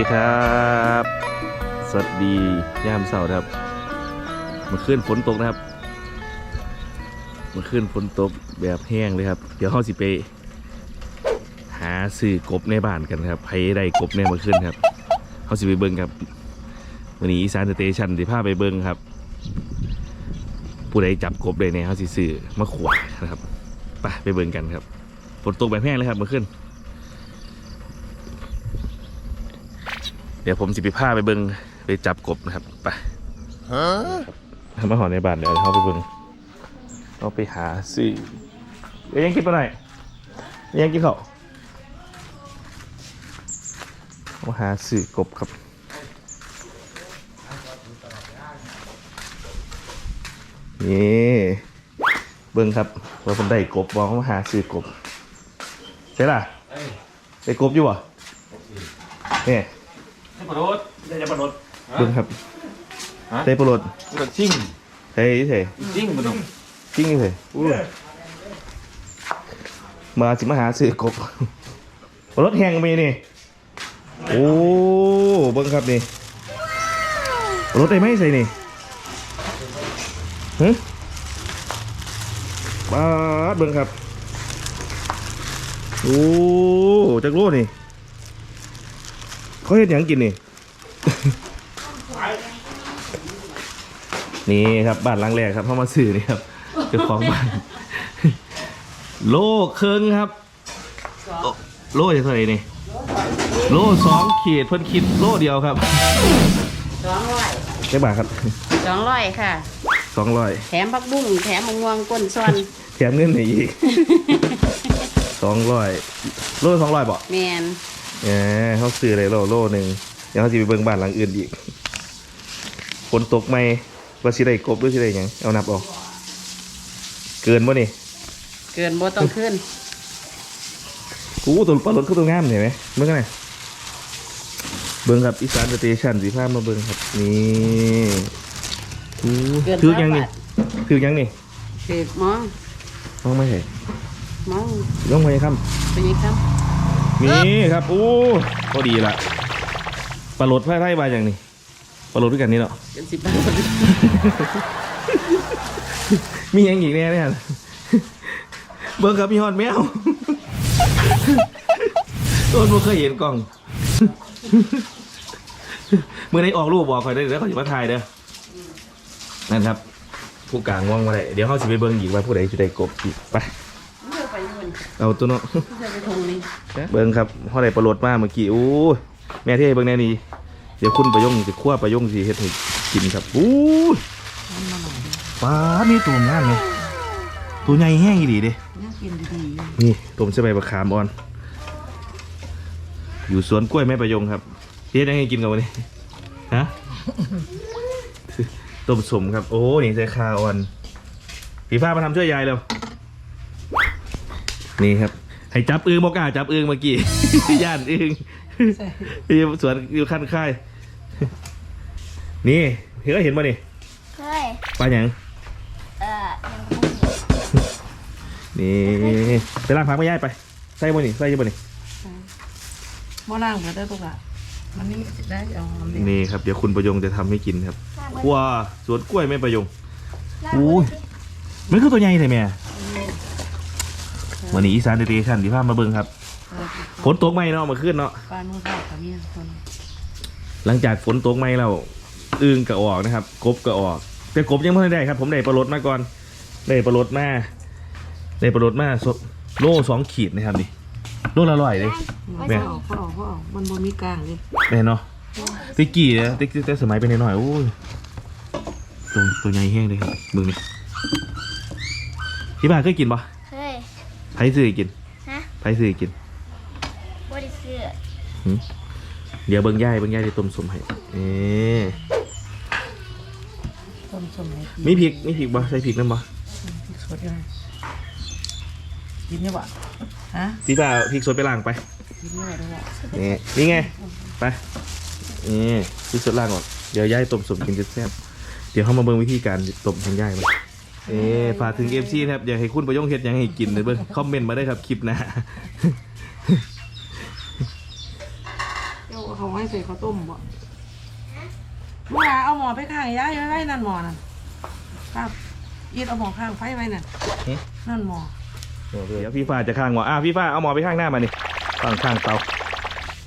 ดีครับ สวัสดียามเสาร์ครับมื่อคืนฝนตกนะครับมื่อคืนฝนตกแบบแห้งเลยครับ เดี๋ยวเขาสิไป หาซื้อกบในบ้านกันครับใครได้กบในมื่อคืนครับเขาสิไปเบิ้งครับวันนี้อีสานสเตชันสิพาไปเบิ้งครับ ผู้ใดจับกบได้เนี่ยเขาสิซื้อมาขวดนะครับไปไปเบิ้งกันครับฝนตกแบบแห้งเลยครับมื่อคืน ดี๋ยวผมสิไปพาไปเบิงไปจับกบนะครับไปทำมาหอในบ้านเดี๋ยวเขาไปเบิงเราไปหาซื้อเดี๋ยวยังกินไปหน่อยยังกินเขาวมาหาซื้อกบครับนี่เบิ้งครับว่าผมได้กบบอกมาหาซื้อกบใช่ล่ะได้กบอยู่อะเนี่ย ให้ปลดได้จะปลดเบิ้งครับฮะเตะปลดปลดซิ่งเฮ้ยเถยซิ่งปลดจริงเถยอู้มาสิมาหาซื้อกบปลดแห้งมีนี่โอ้เบิ้งครับนี่ปลดได้ไหมใส่นี่ฮึบาดเบิ้งครับโอ้จักรโลนี่ เขาเห็นหยังกินนี่ นี่ครับบ้านหลังแรกครับเข้ามาสื่อนี่ครับเจ้าของบ้าน โลเคิงครับโลโลจะเท่าไหร่นี่โลสองขีดเพิ่นคิดโลเดียวครับสองร้อยแค่บาทครับสองร้อยค่ะสองร้อยแถมผักบุ้งแถมมะม่วงก้นซ้อนแถมเงินให้อีกสองร้อยโลสองร้อยบ่แมน แหมเขาซื้อเลยโลโลหนึ่งเดี๋ยวเขาจะไปเบิ่งบ้านหลังอื่นอีกฝนตกไหมว่าสิได้กบหรือสิได้หยังเอานับเออก เกินบ่นี่เกินโบต้องขึ้นกูตัวปลาลดเข้าตัวงามเห็นไหมเบิ่งกันหน่อยเบิ่งครับอีสานสเตชันสีผ้ามาเบิ่งครับนี่อู้เกินถือยังร้นี่บาทถือยังนี่ถือมองมองไม่เห็นมองย่องไปครับเป็นยังครับ นี่ครับอู้ก็ดีละปลาลดไพ่ไพ่บาอย่างนี้ปลาลดด้วยกันนี่เนาะเป็นสิบบาทมีหยังอีกแน่เนี่ยเบิ่งครับมีฮอดแมวต้นบ่เคยเห็นกล้องเมื่อไหนออกรูปบอกคอยได้เดี๋ยวเขาจะมาถ่ายเด้อนั่นครับ ผู้กลางว่างมาได้เดี๋ยวเขาสิไปเบิ่งอีกว่าผู้ใดจะได้กบอีกไป เลือกไปนู่นเอาตัวเนาะเลือกไปทงนี้เบิ่งครับเขาได้ประโลดมาเมื่อกี้อู้ยแม่ที่ให้เบิ่งแน่นี่เดี๋ยวคุณประยงจะคั่วประยงสิเฮ็ดให้กินครับอู้ยปลามีตัวงามไงตัวใหญ่แห้งอีหลีเด้น่ากินดีนี่ต้มใส่ใบมะขามอ่อน อยู่สวนกล้วยแม่ประยงครับเฮ็ดยังไงกินกันวันนี้ฮะต้มสมครับ โอ้นี่ใส่คาอ่อนผีฟ้ามาทำช่วยยายเร็ว นี่ครับให้จับอึงบอกล้าจับอึงเมื่อกี้ ย่านอึงอยู่สวนอยู่ขั้นค่าย นี่เห็นก็เห็นป่ะนี่เคยปลาหยังเอ่อยังคงอยู่นี่ไปล้างผักไม่ย่ายไปใส่บ่นี่ใส่อยังบ่นี่ๆมอล่างก็ได้ปกะมันนี่ได้เอาอันนี้นี่ครับเดี๋ยวคุณประยงจะทำให้กินครับข้างบนขัวสวนกล้วยแม่ประยงล่างโอ้ยมันคือตัวใหญ่เลยแม่ วันนี้อีสานเดเรชั่นที่พามาเบิ่งครับฝนตกไหมเนาะเมาขึ้นเนาะปลาโน้ตข้าวกับเนี่ยคนหลังจากฝนตกไหมเราอึงก็ออกนะครับ กบก็ออก แต่กบยังไม่ได้ครับ ผมได้ปลาลดมาก่อน ได้ปลาลดมาได้ปลาลดมาสดโลสองขีดนะครับนี่โลละร้อยเลยแม่เขาออกเขาออกเขาออกมันบ่มีกลางเลยแน่เนาะตะกี้เนี่ยตะกี้แต่สมัยเป็นหน่อยๆโอ้ยตัวตัวใหญ่แห้งเลยครับมึงนี่พี่บ้านเคยกินปะเคยไผซื้อให้กินฮะไผซื้อให้กินบริสุทธิ์เดี๋ยวเบิ่งย่ายเบิ่งย่ายได้ต้มสมให้เอ๊ต้มสมัยมีพริกมีพริกบ่ใส่พริกนั่นบ่สดเลยกินได้ปะฮะพี่บ้าเอาพริกสดไปล้างไปกินได้ปะด้วยนี่นี่ไงไปนี่พริกสดล้างก่อนเดี๋ยวย่ายต้มสมกินแซ่บๆเดี๋ยวเข้ามาเบิ่งวิธีการต้มของย่ายมา เอ๊ฝากถึงเอฟซีนะครับ อยากให้คุณประยงเฮ็ดหยังให้กินเลยเบิ่งคอมเมนต์มาได้ครับคลิปหน้าเจ้าเขาให้ใส่ข้าวต้มบ่เมื่อเอาหมอไปข้างย้ายไว้นั่นหมอนั่นครับยีดเอาหมอข้างไฟไว้นั่นนั่นหมอเดี๋ยวพี่ฟ้าจะข้างหมออะพี่ฟ้าเอาหมอไปข้างหน้ามานี่ฝั่งข้างเตา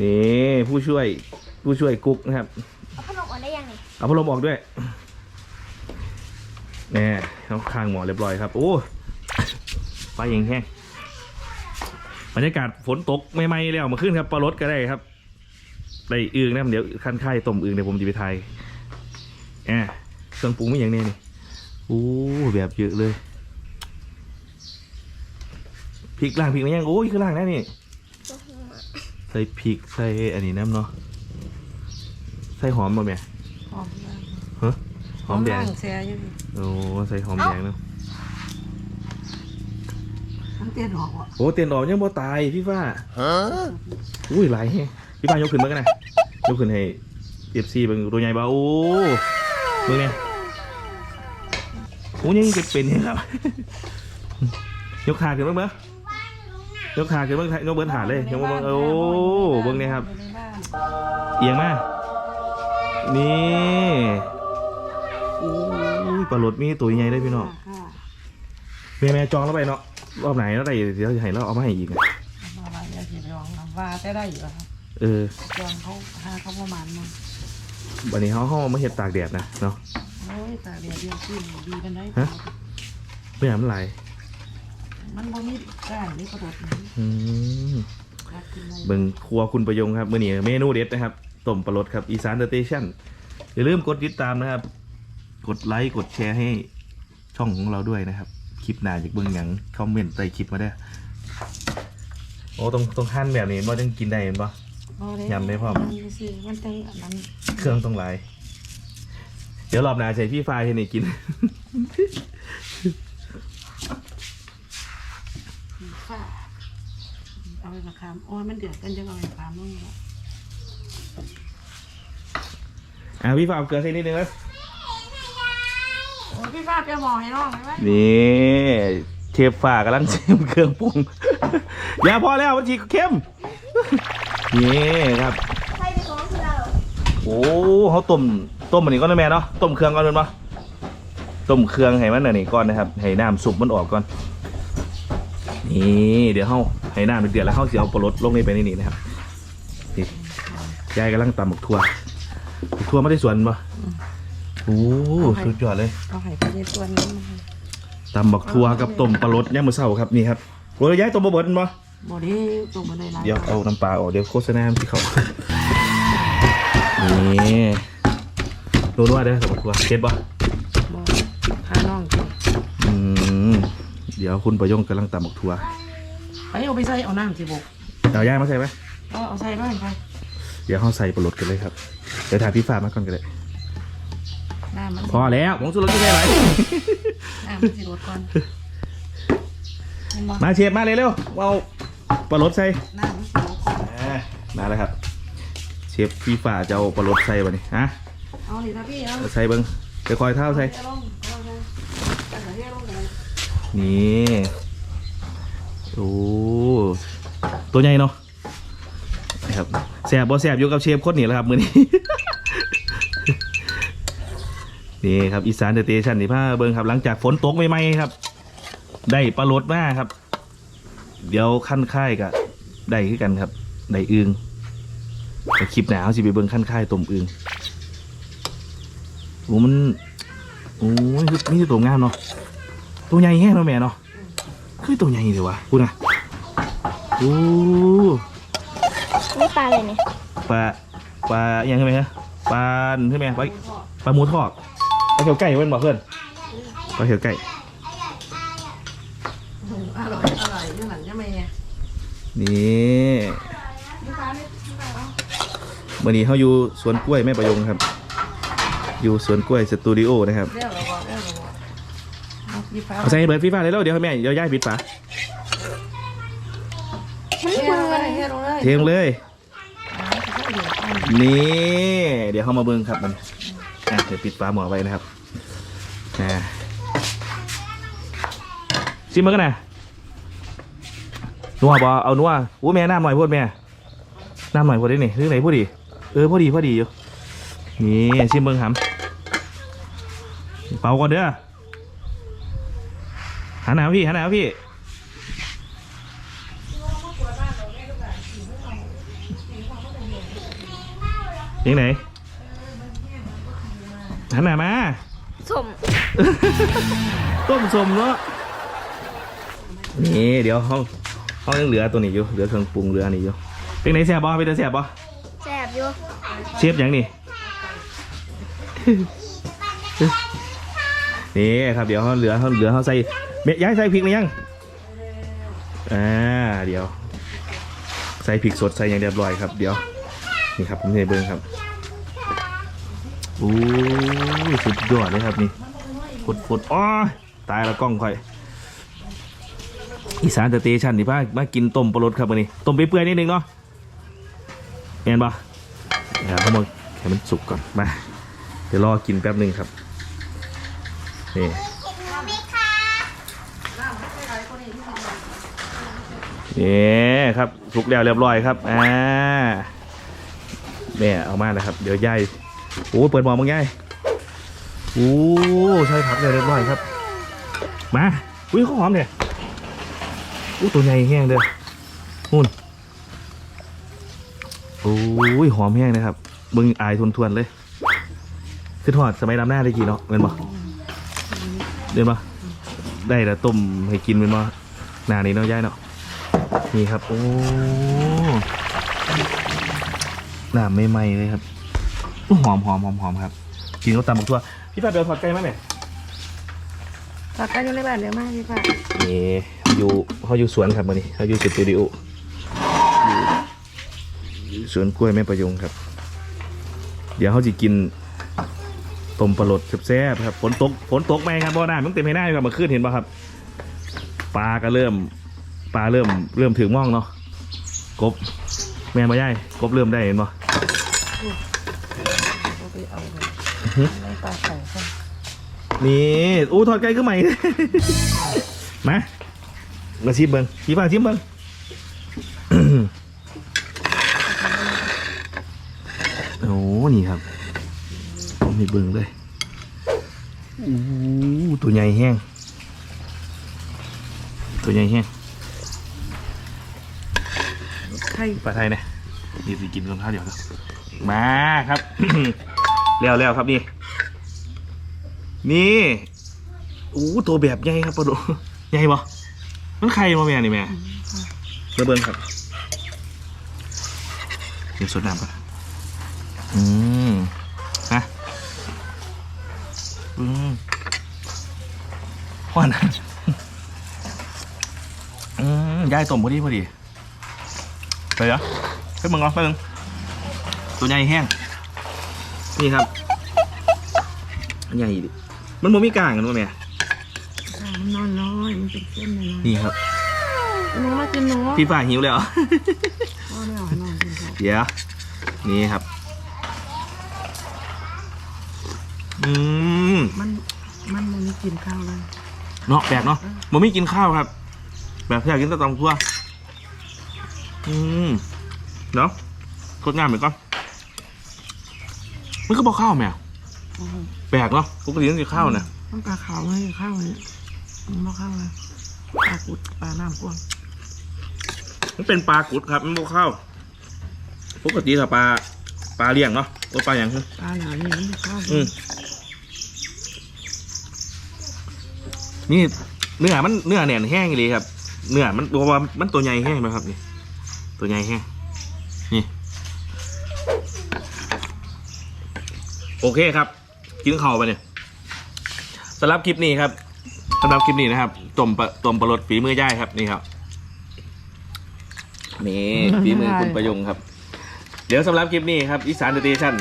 นี่ผู้ช่วยผู้ช่วยกุ๊กนะครับ เอาขนมออกได้ยังนี่เอาพัดลมออกด้วย แน่เขาข้างหมอเรียบร้อยครับ โอ้ไฟยังแห้งบรรยากาศฝนตกไม่ไหม้แล้วมาขึ้นครับปลารถก็ได้ครับได้อึงนะเดี๋ยวขั้นค่ายต้มอึงเดี๋ยวผมจะไปไทยแอบเครื่องปรุงไม่อย่างแนี้นี่โอ้แบบเยอะเลยพริกล่างพริกอะไรยังโอ้ยคือล่างแน่นี่ใส่พริกใส่อันนี้น้ำเนาะใส่หอมมาไหมหอมย่างฮะ หอมแดงล่างแซ่อยู่ดิโอ้ใส่หอมแดงเนาะมันเตี้ยดอกอะโอ้เตียนออกยังบ่ตายพี่ฟ้าอุ้ยหลายแฮะพี่ฟ้ายกขึ้นมากันนะยกขึ้นให้เอฟซีเบิ่งตัวใหญ่บ่าโอ้เบิ่งเนี่ยโอ้ยังจะเป็นเนี่ยครับยกขาขึ้นมาเบิ่งยกขาขึ้นเบิ่งยกเบิ่งหาเลยยกเบิ่งโอ้เบิ่งเนี่ยครับอยู่ในบ้านเอียงมานี่อุ้ย ปลาหลดมีตัวใหญ่เลยพี่น้องค่ะแม่แม่จองแล้วไปเนาะรอบไหนแล้วได้เดี๋ยวจะให้เราเอามาให้อีกอะมาไว้ยาสีรองน้ำว่าแต่ได้อยู่ครับเออจองเขาหาเขาประมาณมันวันนี้เขาเข้ามาเห็ดตากแดดนะเนาะโอ้ยตาเดียวเดียวขึ้นดีกันได้ฮะไม่อยากมันไหลายมันบ่มีก้านนี่กระโดดหนีอืมรักกินได้เบิ่งครัวคุณประยงครับมื่อนี้เมนูเด็ดนะครับต้มปลาหลดครับอีสานสเตชันอย่าลืมกดติดตามนะครับ กดไลค์กดแชร์ให้ช่องของเราด้วยนะครับ คลิปหน้าจากเบิ่งหยังคอมเมนต์ใต้คลิปมาได้อโอ้ตรงตรงขั้นแบบนี้มันต้องกินได้เห็นปะ บ่ได้ยำได้พร้อมมันสิมันจังอันนั้นเครื่องต้องหลาย เดี๋ยวรอบหน้าใช้พี่ไฟล์ให้นี่กินฟ้าเอาไปมาคามโอ้ยมันเดือดกันจังเอาไปคามลงเนาะอะพี่ไฟล์เอาเกลือใส่นิดนึงนะโอ้ย พี่ฟ้าเปียหมอให้น้องได้ไหมนี่เชฟฝ่ากำลังเชฟเครื่องปรุง อย่าพอแล้วมันจีเข้ม นี่ครับใช่เป็นของคือเราโอ้เขาต้มต้มมันนี้ก่อนนะแม่เนาะต้มเครื่องก่อนเลยปะต้มเครื่องให้มันอันนี้ก่อนนะครับให้น้ำซุปมันออกก่อน นี่เดี๋ยวเขาให้น้ำมันเดือดแล้วเขาจะเอาปลาลดลงในไปในนี้นะครับนี่ยายกำลังตำหมกทั่วหมกทั่วไม่ได้ส่วนปะ โอ้สุดยอดเลย เอาให้ไปในส่วนนั้นมาให้ตำบักทัวกับต้มปลาลดย่างมือเศร้าครับนี่ครับโอ้ยย้ายต้มบะเบิดมั้บ่ได้ตรงมาได้หลายเดี๋ยวเอาน้ำปลาออกเดี๋ยวโฆษณาที่เขานี่รู้ว่าเด้อตำบักทัวเก็ตปะบ่หาน้องกินอืมเดี๋ยวคุณประยงกำลังตำบักทัวไปเอาไปใส่เอาน้ำสิบกเอาย่างมาใส่ไหมเอาเอาใส่ด้วยไปเดี๋ยวเขาใส่ปลาลดกันเลยครับเดี๋ยวถ่ายพี่ฟ้ามาก่อนกันเลย น้ำมันพอแล้วผงชูรสที่ใช่ไหมน้ำมันสิรดก่อนเห็นบ่มาเชฟมาเลยเร็วเอาปลาลดใส่น้ำมันสิรดก่อนอ่ามาแล้วครับ เชฟพี่ฟ้าจะเอาปลาลดใส่บ่นี่ฮะเอาดินะพี่เอาเอาใส่เบิ้งจะคอยเท่าใส่เอาลงเอาลงเอาใส่ให้ลงเลยนี่โอ้ตัวใหญ่เนาะนะครับแสบบ่แสบอยู่กับเชฟคนนี้แหละครับมือนี้ นี่ครับอีสานเดอะเตชันนี่พาเบิ้งครับหลังจากฝนตกใหม่ๆครับ ได้ปลาลดมาครับ เดี๋ยวขั้นค่ายกับได้คือกันครับ ได้อึงแต่คลิปหนาวสิไปเบิ้งขั้นค่ายต้มอึงโอ้มันโอ้ยคือนี่คือตัวงามเนาะตัวใหญ่แห้งเนาะแม่เนาะคือตัวใหญ่เลยวะพูดนะโอ้นี่ปลาอะไรเนี่ยปลาปลาอหยังใช่ไหมฮะปลาใช่ไหมปลาปลาหมูทอดปลา เขียวไก่เป็นบอกเพื่อนปลาเขียวไก่ อร่อย อร่อยยังหลังจะไม่ไงนี่วันนี้เขาอยู่สวนกล้วยแม่ประยงครับ อยู่สวนกล้วยสตูดิโอนะครับ เรียกเราบอกเรียกเราบอกเอาพี่ฟ้าเอาใส่เบิร์ดฟีฟ่าเลยแล้วเดี๋ยวให้แม่เดี๋ยวย่ายปิดฝาเทลงเลยเทลงเลยเทงเลยอ่าจะได้เหลืออันนี่ เดี๋ยวเข้ามาเบิ้งครับมันอะเดี๋ยวปิดฝาหมอไว้นะครับ อ่าชิมมากันนะนัวบอเอานัวอู้แม่น้ำหน่อยพูดแม่น้ำหน่อยพูดได้นี่เรื่องไหนพูดดีเออพอดีพอดีอยู่นี่ชิมเบิ้งหำเป่าก่อนเด้อหันหนาวพี่หันหนาวพี่ยังไหนหันหน้ามา สมต้มสมเนาะนี่เดี๋ยวห้องห้องยังเหลือตัวนี้อยู่เหลือเครื่องปรุงเหลืออันนี้อยู่เป็นไหนแซ่บบ่เป็นไงแซ่บบ่แซ่บอยู่เชฟยังนี่ นี่ครับเดี๋ยวเขาเหลือเขาเหลือเขาใส่เมย้ายใส่พริกหรือยังอ่าเดี๋ยว ใส่พริกสดใส่อย่างเรียบร้อยครับ เดี๋ยวนี่ครับผมจะเบิ้งครับ โอ้สุดยอดเลยครับนี่ฝุดฝุดอ๋อตายแล้วกล้องค่อยอีสานสเตชันนี่ป้ามากินต้มปลาลดครับวันนี้ต้มไปเปื่อยๆนิดนึงเนาะเห็นปะเดี๋ยวเขามาให้มันสุกก่อนมาเดี๋ยวรอกินแป๊บหนึ่งครับนี่นี่ครับสุกแล้วเรียบร้อยครับอ่าแม่เอามาแล้วครับ เดี๋ยวย่าย โอ้เปิดหมอมึงยายโอ้ใช่ผักเลยเรียบร้อยครับ มาอุ้ยข้าวหอมเนี่ยอู้ตัวใหญ่แห้งเด้อหุ่นโอ้ยหอมแห้งนะครับเบิ่งอายทวนๆเลยคือทอดสมัยดำหน้าได้กี่เนาะเงินบ่เดินบ่ได้แต่ต้มให้กินเป็นบ่หนานี้เนาะย่ายเนาะนี่ครับโอ้หนาไม่ไหมเลยครับ หอมหอมหอมหอมครับกินก็ตำบักทั่วพี่ฟ้าเดี๋ยวถอดไก่มาหน่อยฝากกันอยู่ในบ้านเดี๋ยวมาพี่ป้านี่เขาอยู่เขาอยู่สวนครับวันนี้เขาอยู่สตูดิโออยู่อยู่สวนกล้วยแม่ประยงครับ เดี๋ยวเขาจะกินต้มปลาหลดแซ่บๆครับฝนตกฝนตกไหมครับบ่อน้ำมันเต็มให้หน้าอยู่ครับเมื่อคืนเห็นป่ะครับปลาก็เริ่มปลาเริ่มเริ่มถึงม่องเนาะกบ แม่มาย่ายกบเริ่มได้เห็นป่ะเอาไปเอา ไปไม่ปลาใส่กันนี่อู้ทอดไก่ก็ใหม่ มามาชิมเบิ้งชิมบ้างชิมเบิ้งโอ้นี่ครับผมมีเบิ้งเลยอู้ตัวใหญ่แห้ง ตัวใหญ่แห้งไข่ปลาไทยนะนี่สิกินรองเท้าเดี๋ยวครับมาครับ แล้วแล้วครับนี่ นี่อู้ตัวแบบใหญ่ครับปลาโดใหญ่ปะมันใครมาแม่นี่แม่เบิ่งเบิ่งครับเดี๋ยวสดน้ำก่อนอืมฮะอืมว่านะอืมยายต้มพอดีพอดีไปเหรอไปมึงเหรอไปมึงตัวใหญ่แห้ง นี่ครับใหญ่ดิมันบ่มีกลางกันวะแม่ข้าวมันนอนน้อยมันเป็นเส้นน้อยนี่ครับๆหนูมากินหนูพี่ฝ่าหิวแล้ว พ่อไม่เอาให้นอนกินข้าวเดี๋ยวนี่ครับ อืมมันมันมันไม่กินข้าวเลยเนาะแปลกเนาะมันไม่กินข้าวครับ แบบอยากกินแตะตำทั่วอืมเนาะกดงานเหมือนกัน มันก็บอกข้าวแม่โอ้โหแปลกเนาะปกติต้องกินข้าวนะมันปลาขาวไม่กินข้าวเลยมันไม่ข้าวเลยปลากุดปลาน้ำกวางมันเป็นปลากุดครับมันบอกข้าวปกติถ้าปลาปลาเลี้ยงเนาะโอ้ปลาอย่างคือปลาเหล่านี้มันไม่ข้าวอืมนี่เนื้อมันเนื้อแน่นแห้งเลยครับ เนื้อมันตัวามันตัวใหญ่แห้งไหมครับนี่ตัวใหญ่แห้งนี่ โอเคครับ กินข้าวไปเนี่ยสำหรับคลิปนี้ครับสำหรับคลิปนี้นะครับต้มปลาต้มปลาลดฝีมือย่ายครับนี่ครับนี่ฝีมือคุณประยงครับ เดี๋ยวสำหรับคลิปนี้ครับอีสานสเตชัน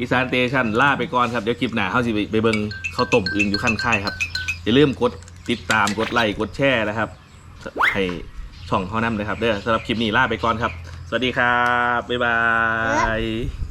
อีสานสเตชันล่าไปก่อนครับเดี๋ยวคลิปหน้าเขาสิไปไปเบิ่งข้าวต้มอื่นอยู่ขั้นค่ายครับอย่าลืมกดติดตามกดไลค์กดแชร์นะครับให้ช่องเขานำเลยครับเด้อสำหรับคลิปนี้ลาไปก่อนครับ สวัสดีครับ บ๊ายบาย